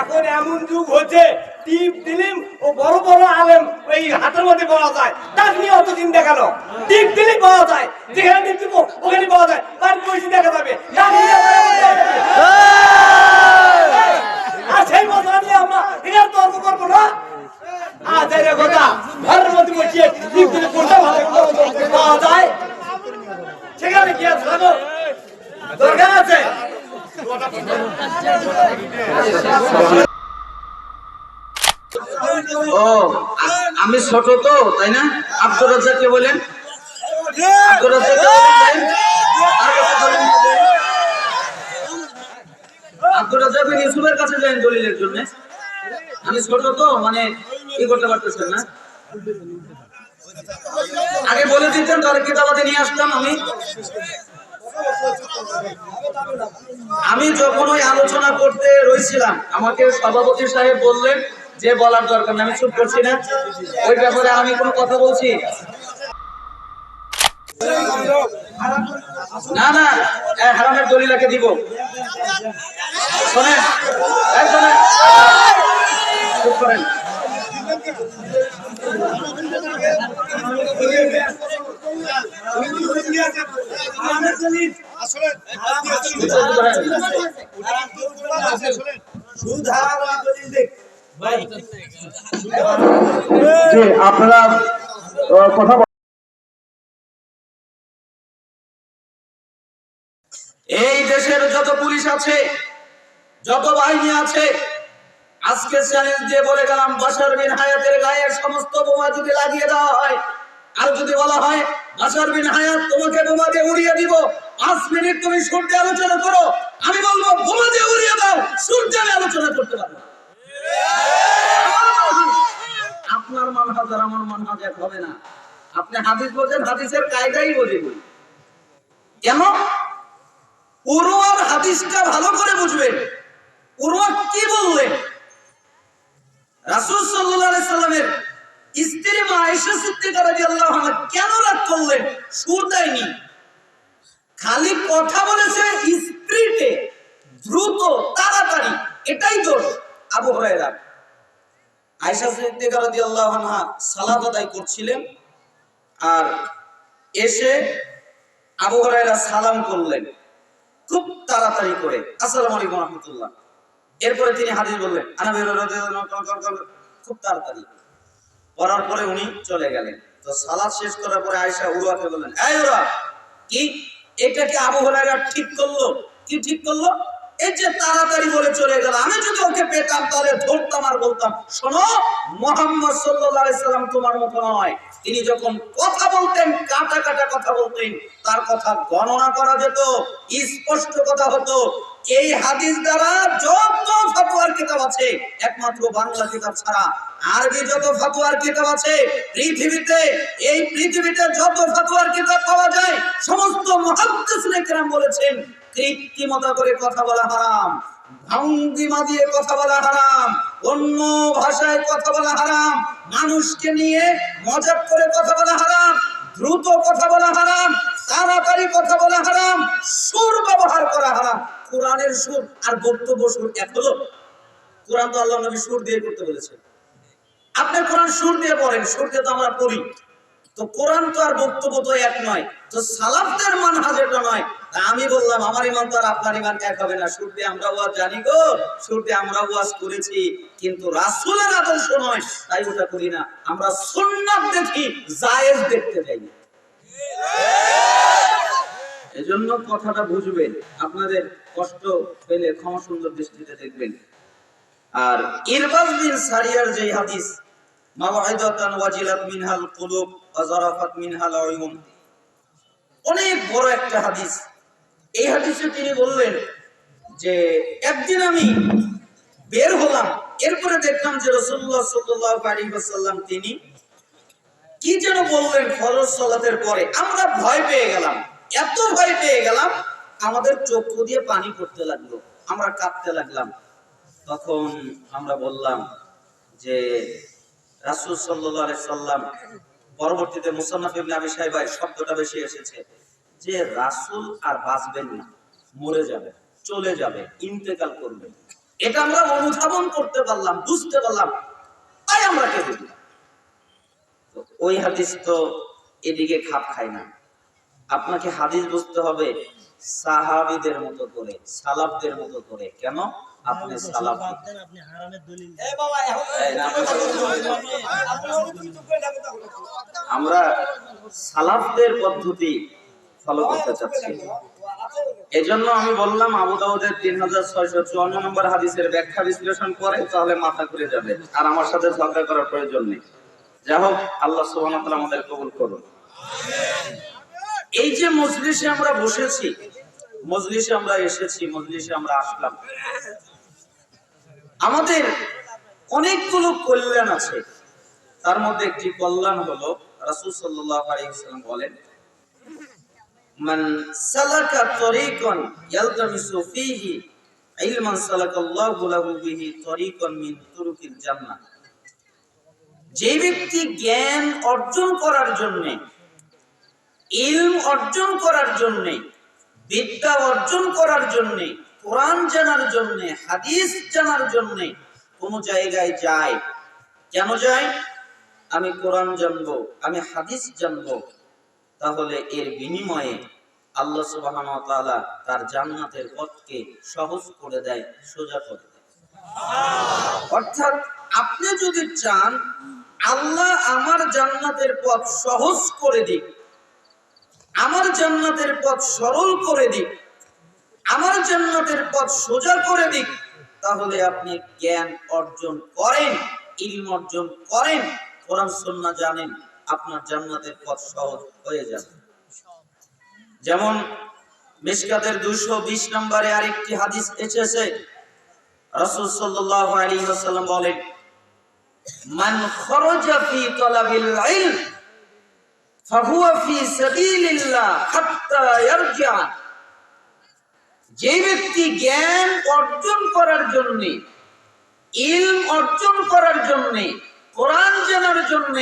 এখন এমন যুগ হচ্ছে, টিপ দিলিম ও বড় বড় আলেম ওই হাতের মধ্যে পাওয়া যায়। তার নিয়ে অত চিন্তা কেন? টিপ দিলেই পাওয়া যায়, যেখানে টিপ ওখানে পাওয়া যায়, তার পয়সা দেখা যাবে। আর সেই মশলা নিয়ে আমরা এখানে তর্ক করব না। কথা ঘরের মধ্যে বসিয়ে টিপ দিলে পাওয়া যায়। সেখানে কি আছে জানো দরকার আছে? ও, আমি ছোট তো, তাই না? আব্দুর রাজ্জাককে বলেন? বলেন। আব্দুর কাছে আমি ছোট তো মানে কি পারতেছেন না? আগে বলে দিতেন, তাহলে কিতাবাতে নিয়ে আসতাম আমি। আমি যখন ওই আলোচনা করতে রয়েছিলাম আমাকে সভাপতি সাহেব বললেন যে বলার দরকার আমি চুপ করছি না। ওই ব্যাপারে আমি কোনো কথা বলছি? না না হারামের দলিলাকে দিব। শোনেন। চুপ করেন। আপনারা কথা এই দেশের যত পুলিশ আছে, যত বাহিনী আছে, আজকে চ্যালেঞ্জ দিয়ে বলে গেলাম, বাসার বিন হায়াতের গায়ে সমস্ত বোমা যদি লাগিয়ে দেওয়া হয় আর যদি বলা হয় বাসার বিন হায়াত, তোমাকে বোমা দিয়ে উড়িয়ে দিব। পাঁচ মিনিট তুমি সূর্যে আলোচনা করো। আমি বলব, বোমা দিয়ে উড়িয়ে দাও, সূর্যে আলোচনা করতে পারব। আপনার মানহাজ আর আমার মানহাজ এক হবে না। আপনি হাদিস বোঝেন, হাদিসের কায়দাই বোঝে বই কেন? উরওয়ার হাদিসটা ভালো করে বুঝবেন। উরওয়া কি বললেন? রাসূল আলাইহি সাল্লামের স্ত্রী রাদিয়াল্লাহু আনহা কেন রাগ করলেন? সুর দেয়নি খালি কথা বলেছে দ্রুত, তাড়াতাড়ি। এটাই দোষ আবু হুরায়রা। আয়েশা রাদিয়াল্লাহু আনহা সালাত আদায় করছিলেন আর এসে আবু হুরায়রা সালাম করলেন খুব তাড়াতাড়ি করে। আসসালামু আলাইকুম রাহমাতুল্লাহ। এরপরে তিনি হাদিস বললেন, আনা খুব তাড়াতাড়ি। করার পরে উনি চলে গেলেন। তো সালাদ শেষ করার পরে আয়েশা উরওয়াকে বললেন, এই উরওয়া কি? এটা কি আবু হুরায়রা ঠিক করল? কি ঠিক করল? এই যে তাড়াতাড়ি বলে চলে গেল, আমি যদি ওকে পেতাম তাহলে ধরতাম আর বলতাম, শোনো, মোহাম্মদ আলাইহি সাল্লাম তোমার মতো নয়। তিনি যখন কথা বলতেন, কাটা কাটা কথা বলতেন, তার কথা গণনা করা যেত, স্পষ্ট কথা হতো। এই হাদিস দ্বারা যত ফতোয়ার কিতাব আছে, একমাত্র বাংলা কিতাব ছাড়া। আরবি যত ফতোয়ার কিতাব আছে, পৃথিবীতে, এই পৃথিবীতে যত ফতোয়ার কিতাব পাওয়া যায়, সমস্ত মুহাদ্দিসিনে কেরাম বলেছেন কৃত্রিমতা করে কথা বলা হারাম, ভঙ্গিমা দিয়ে কথা বলা হারাম, অন্য ভাষায় কথা বলা হারাম, মানুষকে নিয়ে মজাক করে কথা বলা হারাম, দ্রুত কথা বলা হারাম, তাড়াতাড়ি কথা বলা হারাম, সুর ব্যবহার করা হারাম। কোরআনের সুর আর বক্তব্য সুর এক হলো? কোরআন তো আল্লাহ নবী সুর দিয়ে করতে বলেছেন। আপনি কোরআন সুর দিয়ে পড়েন, সুর দিয়ে তো আমরা পড়ি। তো কোরআন তো আর বক্তব্য তো এক নয়, তো সালাফদের মানহাজ এটা নয়। আমি বললাম, আমার ইমান তো আর আপনার ইমান এক হবে না। সুর দিয়ে আমরা ওয়াজ জানি গো, সুর দিয়ে আমরা ওয়াজ করেছি, কিন্তু রাসূলের আদর্শ নয়, তাই ওটা করি না। আমরা সুন্নাত দেখি, জায়েজ দেখতে যাই। না। এজন্য কথাটা বুঝবেন, আপনাদের কষ্ট পেলে ক্ষমা সুন্দর দৃষ্টিতে দেখবেন। আর ইরবাজ বিন সারিয়ার যে হাদিস, মাওয়াইদাতান ওয়াজিলাত মিনহাল কুলুব ওয়া জারাফাত মিনহাল উয়ুন অনেক বড় একটা হাদিস। এই হাদিসে তিনি বললেন যে, একদিন আমি বের হলাম, এরপরে দেখলাম যে রাসূলুল্লাহ সাল্লাল্লাহু আলাইহি ওয়াসাল্লাম তিনি কি যেন বললেন ফরজ সালাতের পরে। আমরা ভয় পেয়ে গেলাম। এত ভয় পেয়ে গেলাম, আমাদের চক্ষু দিয়ে পানি পড়তে লাগল, আমরা কাঁপতে লাগলাম। তখন আমরা বললাম যে, রাসূল সাল্লাল্লাহু সাল্লাম পরবর্তীতে মুসান্নাফ শাইবায় শব্দটা বেশি এসেছে যে, রাসূল আর বাঁচবেন না, মরে যাবে, চলে যাবে, ইন্তেকাল করবে। এটা আমরা অনুধাবন করতে পারলাম, বুঝতে পারলাম, তাই আমরা কেঁদে ওই হাদিস তো এদিকে খাপ খায় না। আপনাকে হাদিস বুঝতে হবে সাহাবিদের মতো করে সালাফদের মতো করে। কেন? আপনি সালাফ। হারামের দলিল এ বাবা থাকো। আমরা সালাফদের পদ্ধতি ফলো করতে চাচ্ছি। এজন্য আমি বললাম আবু দাউদের তিন হাজার ছয়শো চুয়ান্ন নম্বর হাদিসের ব্যাখ্যা বিশ্লেষণ করে তাহলে মাথা ঘুরে যাবে। আর আমার সাথে ঝগড়া করার প্রয়োজন নেই। যাই হোক আল্লাহ সুবহানাহু ওয়া তাআলা আমাদের কবুল করুন। এই যে মজলিসে আমরা বসেছি, মজলিসে আমরা এসেছি, মজলিসে আমরা আসলাম। আমাদের অনেকগুলো কল্যাণ আছে। তার মধ্যে একটি কল্যাণ হলো, রাসূল আলাইহি বলেন যে ব্যক্তি জ্ঞান অর্জন করার জন্য ইলম অর্জন করার জন্য, বিদ্যা অর্জন করার জন্য, কোরআন জানার জন্য, হাদিস জানার জন্য কোন জায়গায় যায় কেন যায় আমি কোরআন জানব, আমি হাদিস জানব। তাহলে এর বিনিময়ে আল্লাহ ওয়া তার জান্নাতের পথকে সহজ করে দেয়, সোজা করে অর্থাৎ আপনি যদি চান, আল্লাহ আমার জান্নাতের পথ সহজ করে দিক আমার জান্নাতের পথ সরল করে দিক, আমার জান্নাতের পথ সোজা করে দিক, তাহলে আপনি জ্ঞান অর্জন করেন, ইলম অর্জন করেন, কোরআন, সুন্নাহ জানেন, আপনার জান্নাতের পথ সহজ হয়ে যাবে। যেমন মিশকাতের দুশো বিশ নম্বরে আরেকটি হাদিস এসেছে, রাসূল সাল্লাল্লাহু আলাইহি ওয়াসাল্লাম বলেন, মান খরাজা ফি তালাবিল ইলম যে ব্যক্তি জ্ঞান অর্জন করার জন্য, ইলম অর্জন করার জন্য, কোরআন জানার জন্য,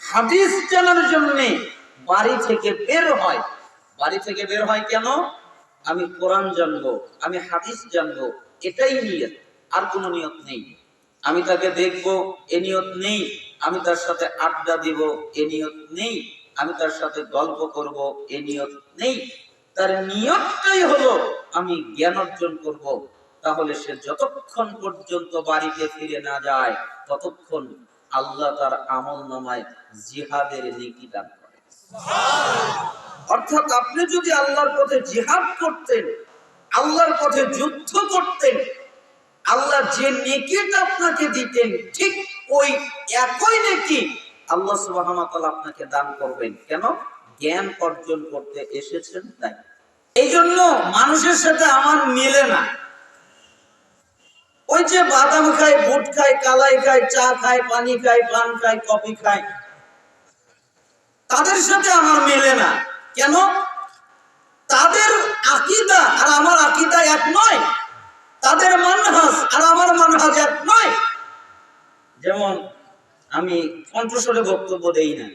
হাদিস জানার জন্য বাড়ি থেকে বের হয়। বাড়ি থেকে বের হয় কেন? আমি কোরআন জানব, আমি হাদিস জানব, এটাই নিয়ত, আর কোনো নিয়ত নেই। আমি তাকে দেখব, এ নিয়ত নেই। আমি তার সাথে আড্ডা দিব এ নিয়ত নেই। আমি তার সাথে গল্প করব এ নিয়ত নেই। তার নিয়তটাই হলো আমি জ্ঞান অর্জন করব। তাহলে সে যতক্ষণ পর্যন্ত বাড়িতে ফিরে না যায়, ততক্ষণ আল্লাহ তার আমল নামায় জিহাদের নেকি দান করে। অর্থাৎ আপনি যদি আল্লাহর পথে জিহাদ করতেন, আল্লাহর পথে যুদ্ধ করতেন, আল্লাহ যে নেকিটা আপনাকে দিতেন, ঠিক ওই একই নেকি আল্লাহ তাআলা আপনাকে দান করবেন। কেন? জ্ঞান অর্জন করতে এসেছেন, তাই। এই জন্য মানুষের সাথে আমার মিলে না। ওই যে বাদাম খায় বুট খায় কালাই খায় চা খায় পানি খায় পান খায় কফি খায় তাদের সাথে আমার মেলে না। কেন? তাদের আকিদা আর আমার আকিদা এক নয়। তাদের মানহাজ আর আমার যেমন আমি কণ্ঠস্বরে বক্তব্য দেই না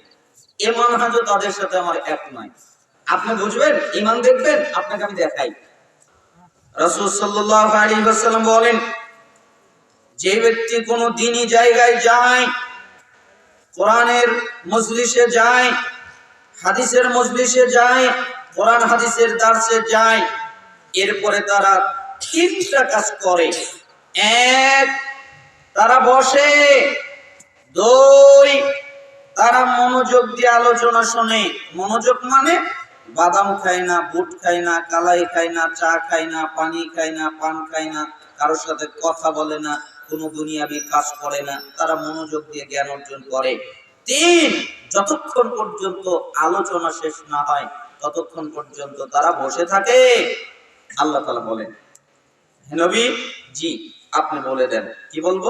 এ মানহাজও তাদের সাথে আমার এক নয় আপনি বুঝবেন? ইমান দেখবেন? আপনাকে আমি দেখাই। রাসূল সাল্লাল্লাহু আলাইহি ওয়াসাল্লাম বলেন, যে ব্যক্তি কোনো দিনই জায়গায় যায়, কোরআনের মজলিসে যায়, হাদিসের মজলিসে যায়, কোরআন হাদিসের দার্সে যায়, এরপরে তারা তিনটা কাজ করে। এক তারা বসে। দই। তারা মনোযোগ দিয়ে আলোচনা শোনে। মনোযোগ মানে বাদাম খায় না, বুট খায় না, কালাই খায় না, চা খায় না, পানি খায় না, পান খায় না, কারোর সাথে কথা বলে না, কোনো দুনিয়াবি কাজ করে না। তারা মনোযোগ দিয়ে জ্ঞান অর্জন করে। তিন, যতক্ষণ পর্যন্ত আলোচনা শেষ না হয়, ততক্ষণ পর্যন্ত তারা বসে থাকে। আল্লাহ তালা বলেন, হে নবী, জি। আপনি বলে দেন। কি বলব?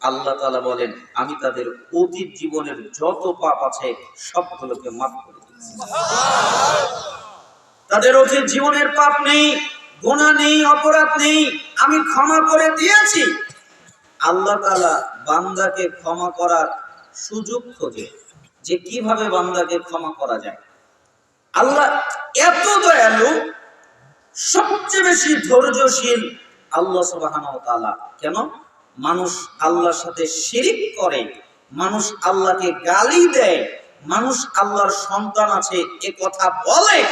আল্লাহ তাআলা বলেন, আমি তাদের অতীত জীবনের যত পাপ আছে সবগুলোকে মাফ করে দিয়েছি তাদের অতীত জীবনের পাপ নেই, গুনাহ নেই, অপরাধ নেই, আমি ক্ষমা করে দিয়েছি। আল্লাহ তাআলা বান্দাকে ক্ষমা করার সুযোগ খোঁজে যে কীভাবে বান্দাকে ক্ষমা করা যায়। আল্লাহ এত দয়ালু সবচেয়ে বেশি ধৈর্যশীল আল্লাহ তাআলা। কেন? মানুষ আল্লাহর সাথে শিরিক করে, মানুষ আল্লাহকে গালি দেয়, মানুষ আল্লাহর সন্তান আছে, এ কথা বলে,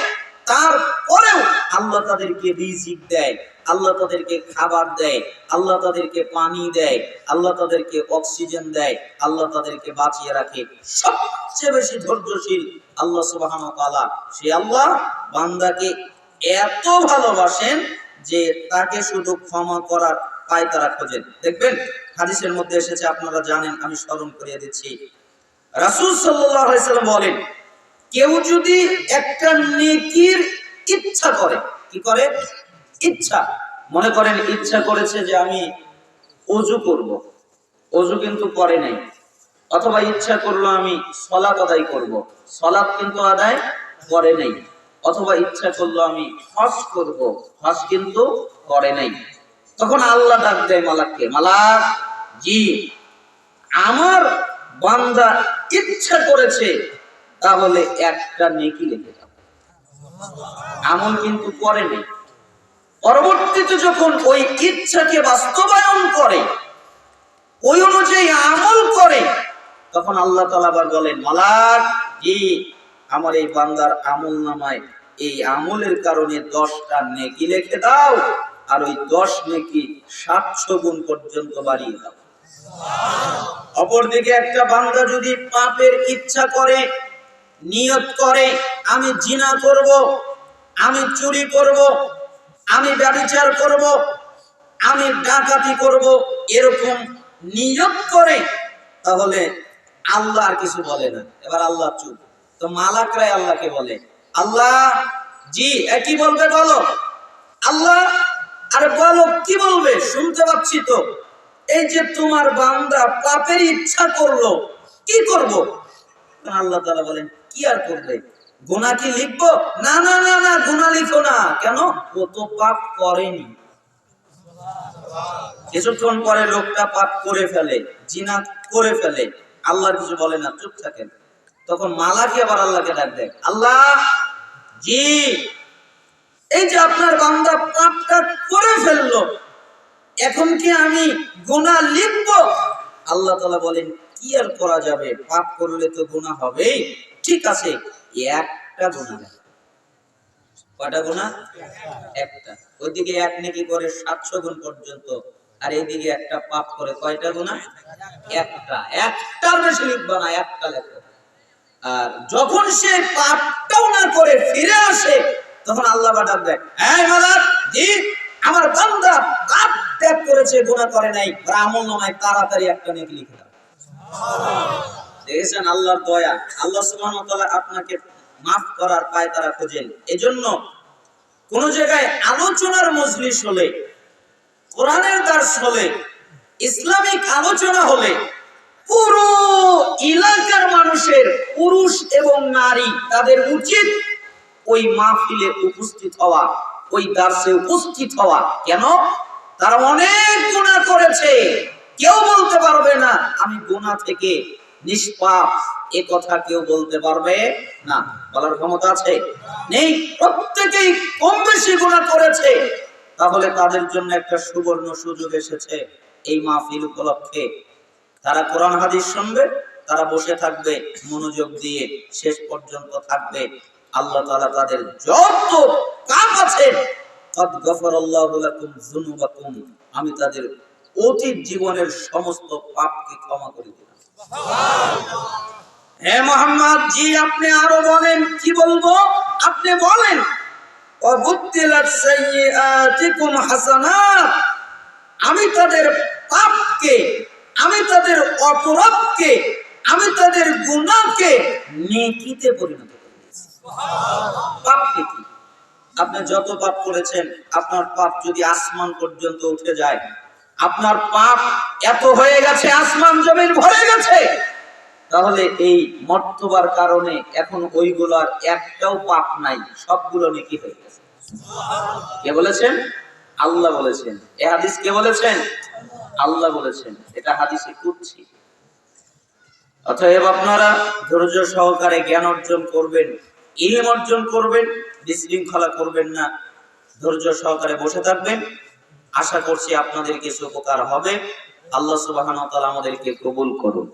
তারপরেও আল্লাহ তাদেরকে রিজিক দেয়, আল্লাহ তাদেরকে খাবার দেয়, আল্লাহ তাদেরকে পানি দেয়, আল্লাহ তাদেরকে অক্সিজেন দেয়, আল্লাহ তাদেরকে বাঁচিয়ে রাখে। সবচেয়ে বেশি ধৈর্যশীল আল্লাহ তাআলা। সে আল্লাহ বান্দাকে এত ভালোবাসেন যে তাকে শুধু ক্ষমা করার পায় তারা খোঁজেন। দেখবেন, হাদিসের মধ্যে এসেছে, আপনারা জানেন, আমি স্মরণ করিয়ে দিচ্ছি। রাসূল সাল্লাম বলেন, কেউ যদি একটা নেকির ইচ্ছা করে, কি করে? ইচ্ছা। মনে করেন, ইচ্ছা করেছে যে আমি অজু করব। অজু কিন্তু করে নাই। অথবা ইচ্ছা করল আমি সলাত আদায় করব। সলাত কিন্তু আদায় করে নাই। অথবা ইচ্ছা করল আমি হজ করব। হজ কিন্তু করে নাই। তখন আল্লাহ ডাক দেয় মালাককে, মালাক, জি, আমার বান্দা ইচ্ছা করেছে, তাহলে একটা নেকি লিখে দাও। আমল কিন্তু করেনি। পরবর্তীতে যখন ওই ইচ্ছাকে বাস্তবায়ন করে, ওই অনুযায়ী আমল করে, তখন আল্লাহ তালা আবার বলেন, মালাক, জি, আমার এই বান্দার আমল নামায় এই আমলের কারণে দশটা নেকি লিখে দাও, আর ওই দশ নেকি সাতশো গুণ পর্যন্ত বাড়িয়ে দাও। অপরদিকে একটা বান্দা যদি পাপের ইচ্ছা করে, নিয়ত করে, আমি জিনা করব, আমি চুরি করব, আমি ব্যবচার করব, আমি ডাকাতি করব, এরকম নিয়ত করে, তাহলে আল্লাহ আর কিছু বলে না। এবার আল্লাহ চুপ। তো মালাকরাই আল্লাহকে বলে আল্লাহ, জি, এ কি বলবে বলো? আল্লাহ, আর বলো, কি বলবে? শুনতে পাচ্ছি তো। এই যে তোমার বান্দা পাপের ইচ্ছা করল, কি করব? আল্লাহ তাআলা বলেন, কি আর করবে? গুনাহ কি লিখব? না না না না, গুনাহ লিখো না। কেন? ও তো পাপ করেনি। কিছুক্ষণ পরে লোকটা পাপ করে ফেলে, জিনা করে ফেলে। আল্লাহ কিছু বলে না, চুপ থাকেন। তখন মালাকি আবার আল্লাহকে ডাক দেয়। আল্লাহ জি। এই যে আপনার বান্দা পাপটা করে ফেলল, এখন কি আমি গুনাহ লিখব? আল্লাহ তাআলা বলেন, কি আর করা যাবে? পাপ করলে তো গুনাহ হবেই। ঠিক আছে, একটা গুনাহ লেখো। কয়টা গুনাহ? একটা। ওইদিকে এক নেকি করে সাতশো গুণ পর্যন্ত, আর এইদিকে একটা পাপ করে কয়টা গুনাহ? একটা। একটার বেশি লিখবা না, একটা লেখো। আর যখন সে পাপটাও না করে ফিরে আসে তখন আল্লাহ বাটার দেয় মাদার জি আমার বান্দা পাপ ত্যাগ করেছে গুনাহ করে নাই আর আমল নামায় তাড়াতাড়ি একটা নেকি লিখে দাও। দেখেছেন আল্লাহর দয়া আল্লাহ তাআলা আপনাকে মাফ করার পায় তারা খোঁজেন। এজন্য কোন জায়গায় আলোচনার মজলিস হলে কোরআনের দার্স হলে ইসলামিক আলোচনা হলে পুরো এলাকার মানুষের পুরুষ এবং নারী তাদের উচিত ওই মাহফিলে উপস্থিত হওয়া, ওই দার্সে উপস্থিত হওয়া। কেন? তারা অনেক গুণা করেছে। কেউ বলতে পারবে না, আমি গুনাহ থেকে নিষ্পাপ। এ কথা কেউ বলতে পারবে না। বলার ক্ষমতা আছে? নেই। প্রত্যেকেই কম বেশি গুনাহ করেছে। তাহলে তাদের জন্য একটা সুবর্ণ সুযোগ এসেছে এই মাহফিল উপলক্ষে। তারা কোরআন হাদিস শুনবে তারা বসে থাকবে মনোযোগ দিয়ে শেষ পর্যন্ত থাকবে। আল্লাহ তালা তাদের যত পাপ আছে আমি তাদের অতীত জীবনের সমস্ত পাপকে ক্ষমা করে দিলাম। হে মোহাম্মদ জি আপনি আরও বলেন কি বলব? আপনি বলেন আমি তাদের পাপকে আমি তাদের অপরাধকে, আমি তাদের গুনাহকে নেকিতে পরিণত করে। দিয়েছি পাপ নেকি আপনি যত পাপ করেছেন, আপনার পাপ যদি আসমান পর্যন্ত উঠে যায়, আপনার পাপ এত হয়ে গেছে, আসমান জমিন ভরে গেছে, তাহলে এই মর্তবার কারণে এখন ওইগুলার একটাও পাপ নাই, সবগুলো নেকি হয়ে গেছে। কে বলেছেন? আল্লাহ বলেছেন। এ হাদিস কে বলেছেন? আল্লাহ বলেছেন, এটা হাদিসে কুচ্ছি অতএব আপনারা ধৈর্য সহকারে জ্ঞান অর্জন করবেন, ইলম অর্জন করবেন, বিশৃঙ্খলা করবেন না। ধৈর্য সহকারে বসে থাকবেন। আশা করছি আপনাদের কিছু উপকার হবে। আল্লাহ তাআলা আমাদেরকে কবুল করুন।